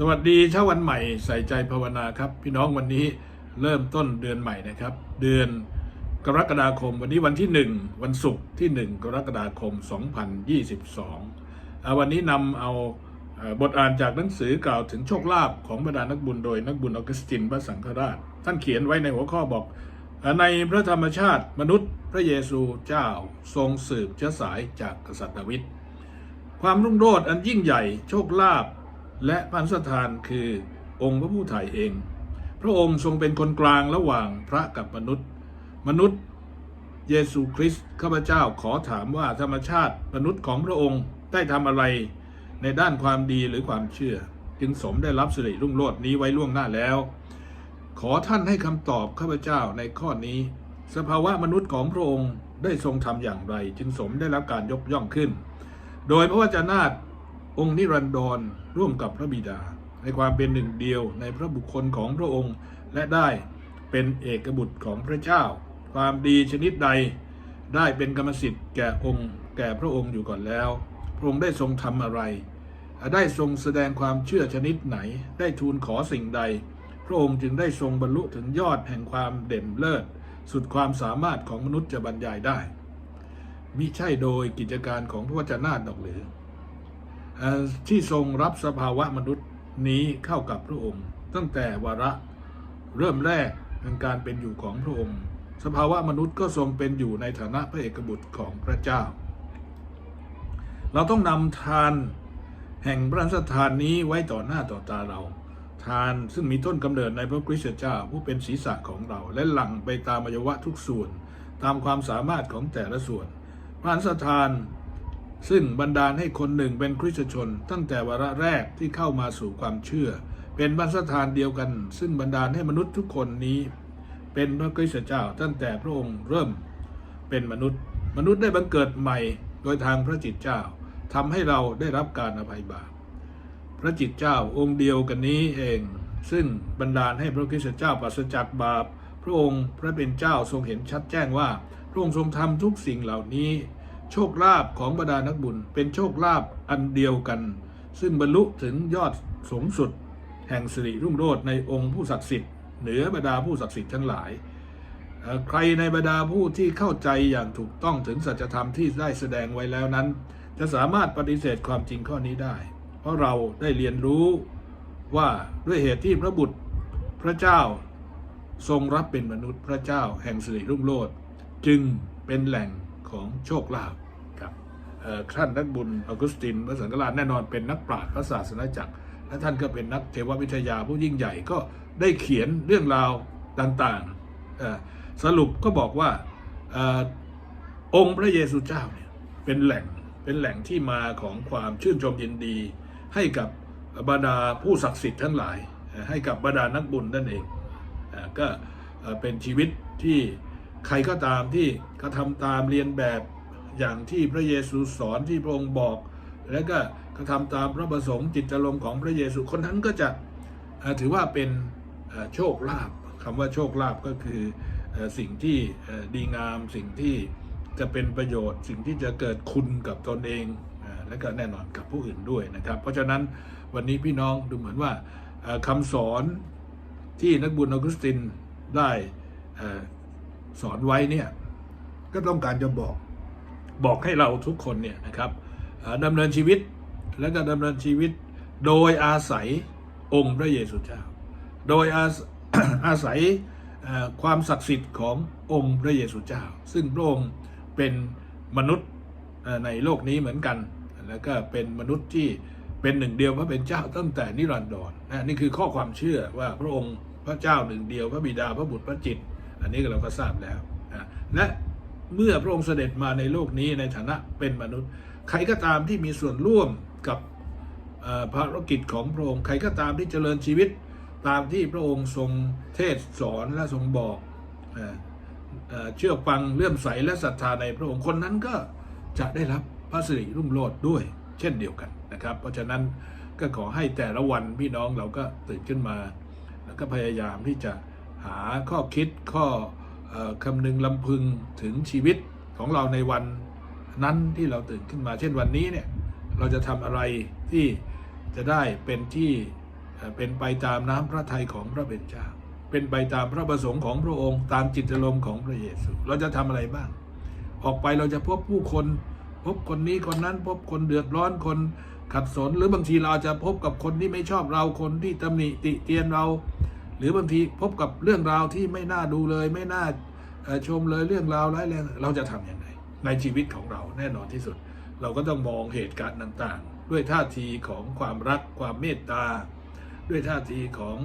สวัสดีเช้าวันใหม่ใส่ใจภาวนาครับ พี่น้องวันนี้เริ่มต้นเดือนใหม่นะครับ เดือนกรกฎาคม วันนี้วันที่ 1 วันศุกร์ที่ 1 กรกฎาคม 2022อาวันนี้นำเอาเอ่อบทอ่านจากหนังสือกล่าวถึงโชคลาภของบรรดานักบุญโดยนักบุญออกัสตินพระสังฆราช ท่านเขียนไว้ในหัวข้อบอก ในพระธรรมชาติมนุษย์ พระเยซูเจ้าทรงสืบเชื้อสายจากกษัตริย์ดาวิดความรุ่งโรจน์อันยิ่งใหญ่โชคลาภ และพันสถานคือองค์พระผู้ถ่ายเอง พระองค์ทรงเป็นคนกลางระหว่างพระกับมนุษย์ มนุษย์เยซูคริสต์ข้าพเจ้าขอถามว่าธรรมชาติมนุษย์ของพระองค์ได้ทำอะไรในด้านความดีหรือความเชื่อ จึงสมได้รับสิริรุ่งโรจน์นี้ไว้ล่วงหน้าแล้ว ขอท่านให้คำตอบข้าพเจ้าในข้อนี้ สภาวะมนุษย์ของพระองค์ได้ทรงทำอย่างไร จึงสมได้รับการยกย่องขึ้น โดยพระวจนาต องค์นิรันดรร่วมกับพระบิดา ในความเป็นหนึ่งเดียวในพระบุคคลของพระองค์ และได้เป็นเอกบุตรของพระเจ้า ความดีชนิดใด ได้เป็นกรรมสิทธิ์แก่องค์แก่พระองค์อยู่ก่อนแล้ว พระองค์ได้ทรงทำอะไร ได้ทรงแสดงความเชื่อชนิดไหน ได้ทูลขอสิ่งใด พระองค์จึงได้ทรงบรรลุถึงยอดแห่งความเด่นเลิศ สุดความสามารถของมนุษย์จะบรรยายได้มิใช่โดยกิจการของพระวจนะดอกหรือเอ่อ ที่ทรงรับสภาวะมนุษย์นี้เข้ากับพระองค์ ตั้งแต่วาระเริ่มแรกแห่งการเป็นอยู่ของพระองค์ สภาวะมนุษย์ก็ทรงเป็นอยู่ในฐานะพระเอกบุตรของพระเจ้า เราต้องนำทานแห่งพระราชทานนี้ไว้ต่อหน้าต่อตาเรา ทานซึ่งมีต้นกำเนิดในพระคริสตเจ้าผู้เป็นศีรษะของเรา และหลั่งไปตามอวัยวะทุกส่วน ตามความสามารถของแต่ละส่วนพระราชทาน ซึ่งบันดาลให้คนหนึ่งเป็นคริสตชน ตั้งแต่วาระแรกที่เข้ามาสู่ความเชื่อ เป็นบรรสถานเดียวกัน ซึ่งบันดาลให้มนุษย์ทุกคนนี้ เป็นพระคริสตเจ้าตั้งแต่พระองค์เริ่ม เป็นมนุษย์ มนุษย์ได้บังเกิดใหม่โดยทางพระจิตเจ้าทำให้เราได้รับการอภัยบาปพระจิตเจ้าองค์เดียวกันนี้เอง ซึ่งบันดาลให้พระคริสตเจ้าปราศจากบาป พระองค์พระเป็นเจ้าทรงเห็นชัดแจ้งว่า พระองค์ทรงทำทุกสิ่งเหล่านี้ โชคลาภของบรรดานักบุญ เป็นโชคลาภอันเดียวกัน ซึ่งบรรลุถึงยอดสูงสุด แห่งสิริรุ่งโรจน์ในองค์ผู้ศักดิ์สิทธิ์เหนือบรรดาผู้ศักดิ์สิทธิ์ทั้งหลาย ใครในบรรดาผู้ที่เข้าใจอย่างถูกต้องถึงสัจธรรมที่ได้แสดงไว้แล้วนั้น จะสามารถปฏิเสธความจริงข้อนี้ได้ เพราะเราได้เรียนรู้ว่าด้วยเหตุที่พระบุตรพระเจ้าทรงรับเป็นมนุษย์พระเจ้าแห่งสิริรุ่งโรจน์จึงเป็นแหล่ง ของโชคลาภครับท่านนักบุญออกุสตินพระสังฆราชแน่นอนเป็นนักปราชญ์พระศาสนาจักร และท่านก็เป็นนักเทววิทยาผู้ยิ่งใหญ่ก็ได้เขียนเรื่องราวต่างๆ สรุปก็บอกว่าอองค์พระเยซูเจ้าเนี่ยเป็นแหล่งเป็นแหล่งที่มาของความชื่นชมยินดี ให้กับบรรดาผู้ศักดิ์สิทธิ์ทั้งหลาย ให้กับบรรดานักบุญนั่นเองอก็เป็นชีวิตที่ ใครก็ตามที่กระทำตามเรียนแบบอย่างที่พระเยซูสอนที่พระองค์บอก แล้วก็กระทำตามพระประสงค์จิตจารมณ์ของพระเยซูคนนั้นก็จะถือว่าเป็นโชคลาภคำว่าโชคลาภก็คือสิ่งที่ดีงามสิ่งที่จะเป็นประโยชน์ สิ่งที่จะเกิดคุณกับตนเอง และก็แน่นอนกับผู้อื่นด้วยนะครับ เพราะฉะนั้นวันนี้พี่น้องดูเหมือนว่าคำสอนที่นักบุญออกุสตินได้อ่อ สอนไว้เนี่ยก็ต้องการจะบอกบอกให้เราทุกคนเนี่ยนะครับดำเนินชีวิตและก็ดำเนินชีวิตโดยอาศัยองค์พระเยซูเจ้า โดยอาศอาศัยความศักดิ์สิทธิ์ขององค์พระเยซูเจ้า ซึ่งพระองค์เป็นมนุษย์ในโลกนี้เหมือนกัน แล้วก็เป็นมนุษย์ที่เป็นหนึ่งเดียวพระเป็นเจ้าตั้งแต่นิรันดรนะนี่คือข้อความเชื่อว่าพระองค์พระเจ้าหนึ่งเดียวพระบิดาพระบุตรพระจิต อันนี้เราก็ทราบแล้วนะและเมื่อพระองค์เสด็จมาในโลกนี้ในฐานะเป็นมนุษย์ ใครก็ตามที่มีส่วนร่วมกับภารกิจของพระองค์ ใครก็ตามที่เจริญชีวิตตามที่พระองค์ทรงเทศสอนและทรงบอกเอเอเชื่อฟังเลื่อมใสและศรัทธาในพระองค์คนนั้นก็จะได้รับพระสิริรุ่งโรจน์ด้วย เช่นเดียวกันนะครับ เพราะฉะนั้นก็ขอให้แต่ละวันพี่น้องเราก็ตื่นขึ้นมา แล้วก็พยายามที่จะ หาข้อคิดข้อคำนึงลำพึงถึงชีวิตของเราในวันนั้นที่เราตื่นขึ้นมา เช่นวันนี้เนี่ยเราจะทำอะไรที่จะได้เป็นที่เป็นไปตามน้ำพระทัยของพระเป็นเจ้าเป็นไปตามพระประสงค์ของพระองค์ ตามจิตอารมณ์ของพระเยซู เราจะทำอะไรบ้าง ออกไปเราจะพบผู้คน พบคนนี้คนนั้นพบคนเดือดร้อนคนขัดสน หรือบางทีเราจจะพบกับคนที่ไม่ชอบเราคนที่ตำหนิติเตียนเรา หรือบางทีพบกับเรื่องราวที่ไม่น่าดูเลย ไม่น่าชมเลยเรื่องราวร้ายแรงเราจะทำยังไงในชีวิตของเราแน่นอนที่สุด เราก็ต้องมองเหตุการณ์ต่างๆ ด้วยท่าทีของความรักความเมตตา ด้วยท่าทีของ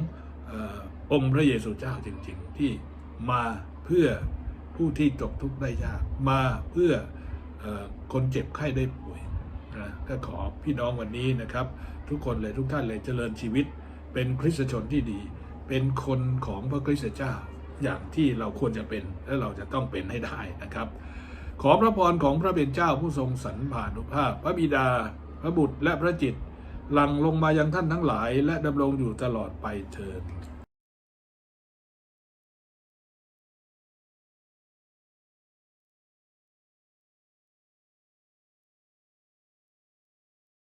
องค์พระเยซูเจ้าจริง ๆ ที่มาเพื่อผู้ที่ตกทุกข์ได้ยาก มาเพื่อออคนเจ็บไข้ได้ป่วยนะก็ขอพี่น้องวันนี้นะครับ ทุกคนเลยทุกท่านเลยเจริญชีวิตเป็นคริสตชนที่ดี เป็นคนของพระคริสต์เจ้า อย่างที่เราควรจะเป็นและเราจะต้องเป็นให้ได้นะครับ ขอพระพรของพระเป็นเจ้าผู้ทรงสรรพานุภาพ พระบิดา พระบุตรและพระจิตหลังลงมายังท่านทั้งหลาย และดำรงอยู่ตลอดไปเถิด